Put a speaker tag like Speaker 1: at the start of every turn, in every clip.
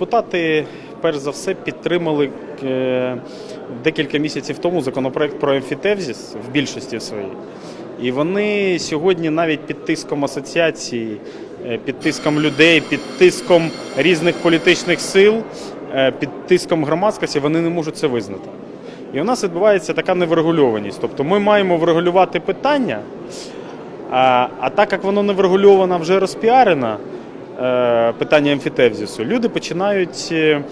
Speaker 1: Депутати, перш за все, підтримали е, декілька місяців тому законопроект про емфітевзіс в більшості своїй. І вони сьогодні навіть під тиском асоціації, е, під тиском людей, під тиском різних політичних сил, е, під тиском громадськості, вони не можуть це визнати. І у нас відбувається така неврегульованість. Тобто ми маємо врегулювати питання, а, так як воно не врегульовано, вже розпіарено, питання емфітевзісу, люди починають, е,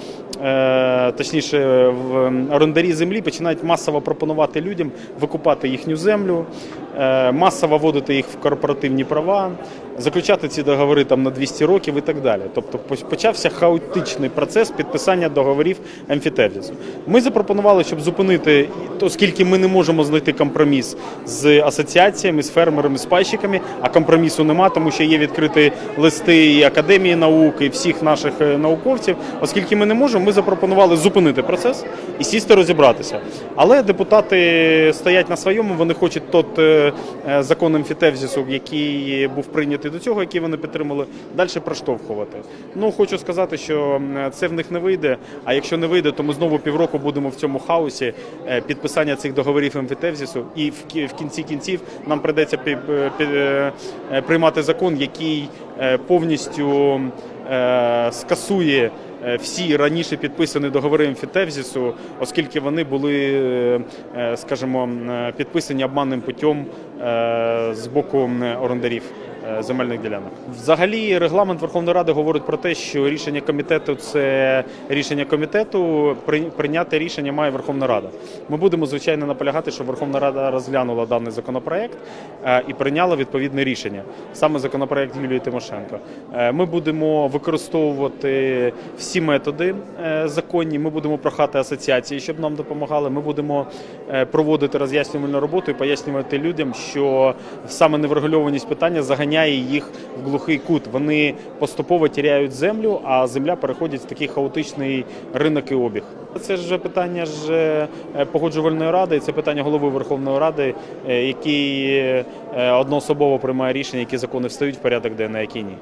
Speaker 1: е, точніше, в орендарі землі починають масово пропонувати людям викупати їхню землю, е, масово вводити їх в корпоративні права, заключати ці договори там на 200 років і так далі. Тобто почався хаотичний процес підписання договорів емфітевзісу. Ми запропонували, щоб зупинити, оскільки ми не можемо знайти компроміс з асоціаціями, з фермерами, з пайщиками, а компромісу нема, тому що є відкриті листи і Академії наук, і всіх наших е, науковців. Оскільки ми не можемо, ми запропонували зупинити процес і сісти розібратися. Але депутати стоять на своєму, вони хочуть тот е, е, закон емфітевзісу, який був прийнятий до цього, який вони підтримали, далі проштовхувати. Ну хочу сказати, що це в них не вийде. А якщо не вийде, то ми знову півроку будемо в цьому хаосі е, підписання цих договорів емфітевзісу, і в кі- в кінці кінців нам прийдеться е, приймати закон, який повністю скасує. е, Всі раніше підписані договори емфітевзісу, оскільки вони були, е, е, скажімо, е, підписані обманним путем е, з боку орендарів е, земельних ділянок. Взагалі, регламент Верховної Ради говорить про те, що рішення комітету це рішення комітету. При- Прийняти рішення має Верховна Рада. Ми будемо звичайно наполягати, щоб Верховна Рада розглянула даний законопроект е, і прийняла відповідне рішення. Саме законопроект Юлії Тимошенко. Е, Ми будемо використовувати всі методи е, законні. Ми будемо прохати асоціації, щоб нам допомагали. Ми будемо е, проводити роз'яснювальну роботу і пояснювати людям, що саме неврегульованість питання заганяє їх в глухий кут. Вони поступово тіряють землю, а земля переходить в такий хаотичний ринок і обіг. Це ж питання ж е, погоджувальної ради, це питання голови Верховної Ради, е, який е, одноособово приймає рішення, які закони встають в порядок денний, а які ні.